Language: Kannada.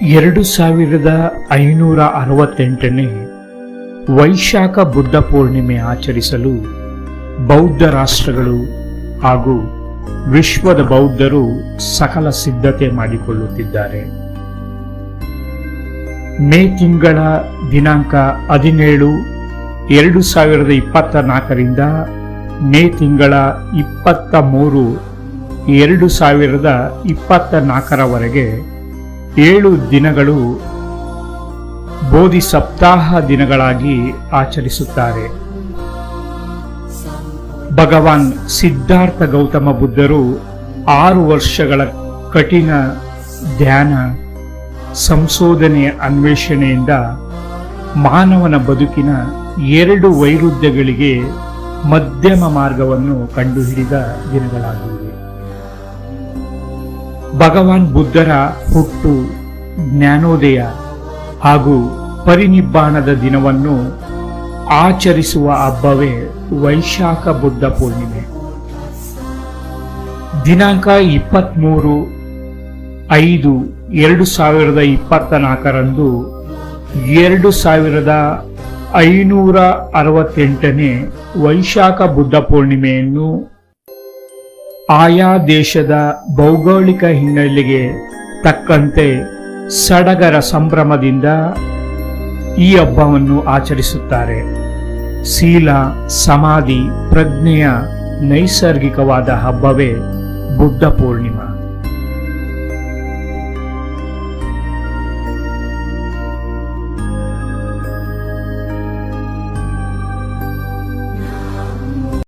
ಎರಡು ಸಾವಿರದ ಐನೂರ ಅರವತ್ತೆಂಟನೇ ವೈಶಾಖ ಬುದ್ಧ ಪೂರ್ಣಿಮೆ ಆಚರಿಸಲು ಬೌದ್ಧ ರಾಷ್ಟ್ರಗಳು ಹಾಗೂ ವಿಶ್ವದ ಬೌದ್ಧರು ಸಕಲ ಸಿದ್ಧತೆ ಮಾಡಿಕೊಳ್ಳುತ್ತಿದ್ದಾರೆ. ಮೇ ತಿಂಗಳ ದಿನಾಂಕ ಹದಿನೇಳು, ಎರಡು ಸಾವಿರದ ಇಪ್ಪತ್ತ ನಾಲ್ಕರಿಂದ ಮೇ ತಿಂಗಳ ಇಪ್ಪತ್ತ ಮೂರು, ಎರಡು ಸಾವಿರದ ಇಪ್ಪತ್ತ ನಾಲ್ಕರವರೆಗೆ ಏಳು ದಿನಗಳು ಬೋಧಿ ಸಪ್ತಾಹ ದಿನಗಳಾಗಿ ಆಚರಿಸುತ್ತಾರೆ. ಭಗವಾನ್ ಸಿದ್ಧಾರ್ಥ ಗೌತಮ ಬುದ್ಧರು ಆರು ವರ್ಷಗಳ ಕಠಿಣ ಧ್ಯಾನ ಸಂಶೋಧನೆಯ ಅನ್ವೇಷಣೆಯಿಂದ ಮಾನವನ ಬದುಕಿನ ಎರಡು ವೈರುಧ್ಯಗಳಿಗೆ ಮಧ್ಯಮ ಮಾರ್ಗವನ್ನು ಕಂಡುಹಿಡಿದ ದಿನಗಳಾಗಿವೆ. ಭಗವಾನ್ ಬುದ್ಧರ ಹುಟ್ಟು, ಜ್ಞಾನೋದಯ ಹಾಗೂ ಪರಿನಿಬ್ಬಾಣದ ದಿನವನ್ನು ಆಚರಿಸುವ ಹಬ್ಬವೇ ವೈಶಾಖ ಬುದ್ಧ ಪೂರ್ಣಿಮೆ. ದಿನಾಂಕ ಇಪ್ಪತ್ತ್ಮೂರು ಐದು ಎರಡು ಸಾವಿರದ ಇಪ್ಪತ್ತ ನಾಲ್ಕರಂದು ಎರಡು ಸಾವಿರದ ಐನೂರ ಅರವತ್ತೆಂಟನೇ ವೈಶಾಖ ಬುದ್ಧ ಪೂರ್ಣಿಮೆಯನ್ನು ಆಯಾ ದೇಶದ ಭೌಗೋಳಿಕ ಹಿನ್ನೆಲೆಗೆ ತಕ್ಕಂತೆ ಸಡಗರ ಸಂಭ್ರಮದಿಂದ ಈ ಹಬ್ಬವನ್ನು ಆಚರಿಸುತ್ತಾರೆ. ಶೀಲ ಸಮಾಧಿ, ಪ್ರಜ್ಞೆಯ ನೈಸರ್ಗಿಕವಾದ ಹಬ್ಬವೇ ಬುದ್ಧ ಪೂರ್ಣಿಮಾ.